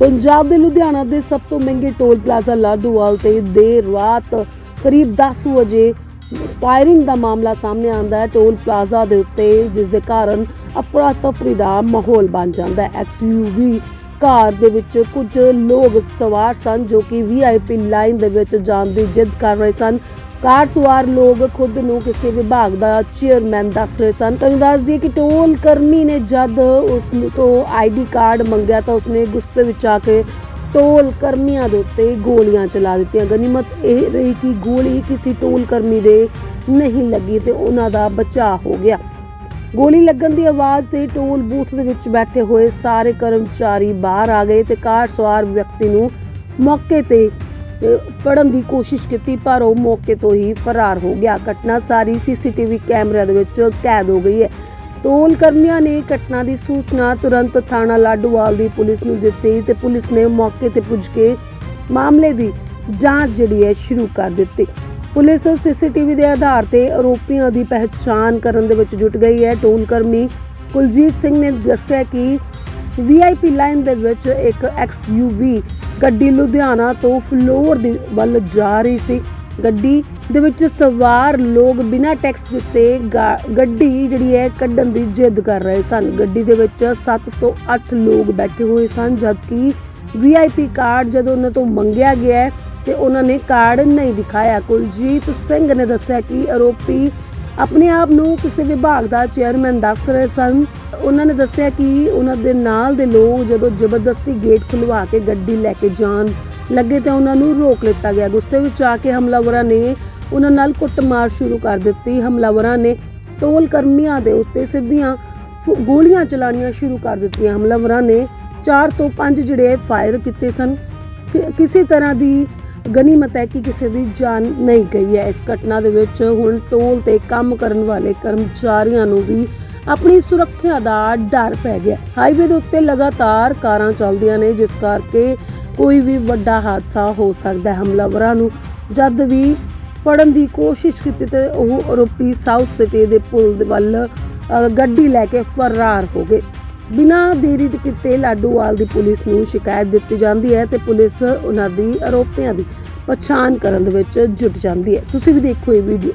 ਪੰਜਾਬ ਦੇ ਲੁਧਿਆਣਾ ਦੇ ਸਭ ਤੋਂ ਮਹਿੰਗੇ ਟੋਲ ਪਲਾਜ਼ਾ ਲਾਡੂਵਾਲ ਤੇ ਦੇਰ ਰਾਤ ਕਰੀਬ 10 ਵਜੇ ਫਾਇਰਿੰਗ ਦਾ ਮਾਮਲਾ ਸਾਹਮਣੇ ਆਉਂਦਾ ਹੈ। ਟੋਲ ਪਲਾਜ਼ਾ ਦੇ ਉੱਤੇ, ਜਿਸ ਦੇ ਕਾਰਨ ਅਫਰਾ ਤਫਰੀ ਦਾ ਮਾਹੌਲ ਬਣ ਜਾਂਦਾ ਹੈ। ਐਕਸਯੂਵੀ ਕਾਰ ਦੇ ਵਿੱਚ ਕੁਝ ਲੋਕ ਸਵਾਰ ਸਨ ਜੋ ਕਿ ਵੀਆਈਪੀ ਲਾਈਨ ਦੇ ਵਿੱਚ ਜਾਣ ਦੀ ਜਿੱਦ ਕਰ ਰਹੇ ਸਨ। ਕਾਰ ਸਵਾਰ ਲੋਕ ਖੁਦ ਨੂੰ ਕਿਸੇ ਵਿਭਾਗ ਦਾ ਚੇਅਰਮੈਨ ਦੱਸ ਰਹੇ ਸਨ। ਤੁਹਾਨੂੰ ਦੱਸ ਦਈਏ ਕਿ ਟੋਲ ਕਰਮੀ ਨੇ ਜਦ ਉਸ ਨੂੰ ਤੋਂ ਆਈਡੀ ਕਾਰਡ ਮੰਗਿਆ ਤਾਂ ਉਸਨੇ ਗੁੱਸੇ ਵਿੱਚ ਆ ਕੇ ਟੋਲ ਕਰਮੀਆਂ ਦੇ ਉੱਤੇ ਗੋਲੀਆਂ ਚਲਾ ਦਿੱਤੀਆਂ। ਗਨੀਮਤ ਇਹ ਰਹੀ ਕਿ ਗੋਲੀ ਕਿਸੇ ਟੋਲ ਕਰਮੀ ਦੇ ਨਹੀਂ ਲੱਗੀ ਤੇ ਉਹਨਾਂ ਦਾ ਬਚਾਅ ਹੋ ਗਿਆ। ਗੋਲੀ ਲੱਗਣ ਦੀ ਆਵਾਜ਼ ਤੇ ਟੋਲ ਬੂਥ ਦੇ ਵਿੱਚ ਬੈਠੇ ਹੋਏ ਸਾਰੇ ਕਰਮਚਾਰੀ ਬਾਹਰ ਆ ਗਏ ਤੇ ਕਾਰ ਸਵਾਰ ਵਿਅਕਤੀ ਨੂੰ ਮੌਕੇ ਤੇ ਫੜਨ ਦੀ ਕੋਸ਼ਿਸ਼ ਕੀਤੀ, ਪਰ ਉਹ ਮੌਕੇ ਤੋਂ ਹੀ ਫਰਾਰ ਹੋ ਗਿਆ। ਘਟਨਾ ਸਾਰੀ ਸੀਸੀਟੀਵੀ ਕੈਮਰਿਆਂ ਦੇ ਵਿੱਚ ਕੈਦ ਹੋ ਗਈ ਹੈ। ਟੋਲ ਕਰਮੀਆਂ ਨੇ ਘਟਨਾ ਦੀ ਸੂਚਨਾ ਤੁਰੰਤ ਥਾਣਾ ਲਾਡੂਵਾਲ ਦੀ ਪੁਲਿਸ ਨੂੰ ਦਿੱਤੀ ਤੇ ਪੁਲਿਸ ਨੇ ਮੌਕੇ ਤੇ ਪੁੱਜ ਕੇ ਮਾਮਲੇ ਦੀ ਜਾਂਚ ਜਿਹੜੀ ਹੈ ਸ਼ੁਰੂ ਕਰ ਦਿੱਤੀ। ਪੁਲਿਸ ਸੀਸੀਟੀਵੀ ਦੇ ਆਧਾਰ ਤੇ ਆਰੋਪੀਆਂ ਦੀ ਪਹਿਚਾਣ ਕਰਨ ਦੇ ਵਿੱਚ ਜੁਟ ਗਈ ਹੈ। ਟੋਲ ਕਰਮੀ ਕੁਲਜੀਤ ਸਿੰਘ ਨੇ ਦੱਸਿਆ ਕਿ ਵੀਆਈਪੀ ਲਾਈਨ ਦੇ ਵਿੱਚ ਇੱਕ ਐਕਸਯੂਵੀ ਗੱਡੀ ਲੁਧਿਆਣਾ ਤੋਂ ਫਲੋਰ ਦੇ ਵੱਲ ਜਾ ਰਹੀ ਸੀ। ਗੱਡੀ ਦੇ ਵਿੱਚ ਸਵਾਰ ਲੋਕ ਬਿਨਾਂ ਟੈਕਸ ਦਿੱਤੇ ਗਾ- ਗੱਡੀ ਜਿਹੜੀ ਹੈ ਕੱਢਣ ਦੀ ਜਿੱਦ ਕਰ ਰਹੇ ਸਨ। ਗੱਡੀ ਦੇ ਵਿੱਚ 7 ਤੋਂ 8 ਲੋਕ ਬੈਠੇ ਹੋਏ ਸਨ, ਜਦਕਿ ਵੀਆਈਪੀ ਕਾਰਡ ਜਦੋਂ ਉਹਨਾਂ ਤੋਂ ਮੰਗਿਆ ਗਿਆ ਹੈ ਤੇ ਉਹਨਾਂ ਨੇ ਕਾਰਡ ਨਹੀਂ ਦਿਖਾਇਆ। ਕੁਲਜੀਤ ਸਿੰਘ ਨੇ ਦੱਸਿਆ ਕਿ ਆਰੋਪੀ ਆਪਣੇ ਆਪ ਨੂੰ ਕਿਸੇ ਵਿਭਾਗ ਦਾ ਚੇਅਰਮੈਨ ਦੱਸ ਰਹੇ ਸਨ। ਉਹਨਾਂ ਨੇ ਦੱਸਿਆ ਕਿ ਉਹਨਾਂ ਦੇ ਨਾਲ ਦੇ ਲੋਕ ਜਦੋਂ ਜ਼ਬਰਦਸਤੀ ਗੇਟ ਖੁਲਵਾ ਕੇ ਗੱਡੀ ਲੈ ਕੇ ਜਾਣ ਲੱਗੇ ਤਾਂ ਉਹਨਾਂ ਨੂੰ ਰੋਕ ਲਿੱਤਾ ਗਿਆ। ਗੁੱਸੇ ਵਿੱਚ ਆ ਕੇ ਹਮਲਾਵਰਾਂ ਨੇ ਉਹਨਾਂ ਨਾਲ ਕੁੱਟਮਾਰ ਸ਼ੁਰੂ ਕਰ ਦਿੱਤੀ। ਹਮਲਾਵਰਾਂ ਨੇ ਟੋਲ ਕਰਮੀਆਂ ਦੇ ਉੱਤੇ ਸਿੱਧੀਆਂ ਫੁ- ਗੋਲੀਆਂ ਚਲਾਉਣੀਆਂ ਸ਼ੁਰੂ ਕਰ ਦਿੱਤੀਆਂ। ਹਮਲਾਵਰਾਂ ਨੇ 4 ਤੋਂ 5 ਜਿਹੜੇ ਫਾਇਰ ਕੀਤੇ ਸਨ। ਕਿਸੇ ਤਰ੍ਹਾਂ ਦੀ ਗਨੀਮਤ ਹੈ ਕਿ ਕਿਸੇ ਦੀ ਜਾਨ ਨਹੀਂ ਗਈ ਹੈ। ਇਸ ਘਟਨਾ ਦੇ ਵਿੱਚ ਹੁਣ ਟੋਲ ਤੇ ਕੰਮ ਕਰਨ ਵਾਲੇ ਕਰਮਚਾਰੀਆਂ ਨੂੰ ਵੀ ਆਪਣੀ ਸੁਰੱਖਿਆ ਦਾ ਡਰ ਪੈ ਗਿਆ। ਹਾਈਵੇ ਦੇ ਉੱਤੇ ਲਗਾਤਾਰ ਕਾਰਾਂ ਚੱਲਦੀਆਂ ਨੇ, ਜਿਸ ਕਰਕੇ ਕੋਈ ਵੀ ਵੱਡਾ ਹਾਦਸਾ ਹੋ ਸਕਦਾ ਹੈ। ਹਮਲਾਵਰਾਂ ਨੂੰ ਜਦ ਵੀ ਫੜਨ ਦੀ ਕੋਸ਼ਿਸ਼ ਕੀਤੀ ਤੇ ਉਹ ਆਰੋਪੀ ਸਾਊਥ ਸਿਟੀ ਦੇ ਪੁਲ ਵੱਲ ਗੱਡੀ ਲੈ ਕੇ ਫਰਾਰ ਹੋ ਗਏ। ਬਿਨਾਂ ਦੇਰੀ ਕੀਤੇ ਲਾਡੂਵਾਲ ਦੀ ਪੁਲਿਸ ਨੂੰ ਸ਼ਿਕਾਇਤ ਦਿੱਤੀ ਜਾਂਦੀ ਹੈ ਤੇ ਪੁਲਿਸ ਉਹਨਾਂ ਦੀ ਆਰੋਪੀਆਂ ਦੀ ਪਛਾਣ ਕਰਨ ਦੇ ਵਿੱਚ ਜੁਟ ਜਾਂਦੀ ਹੈ। ਤੁਸੀਂ ਵੀ ਦੇਖੋ ਇਹ ਵੀਡੀਓ।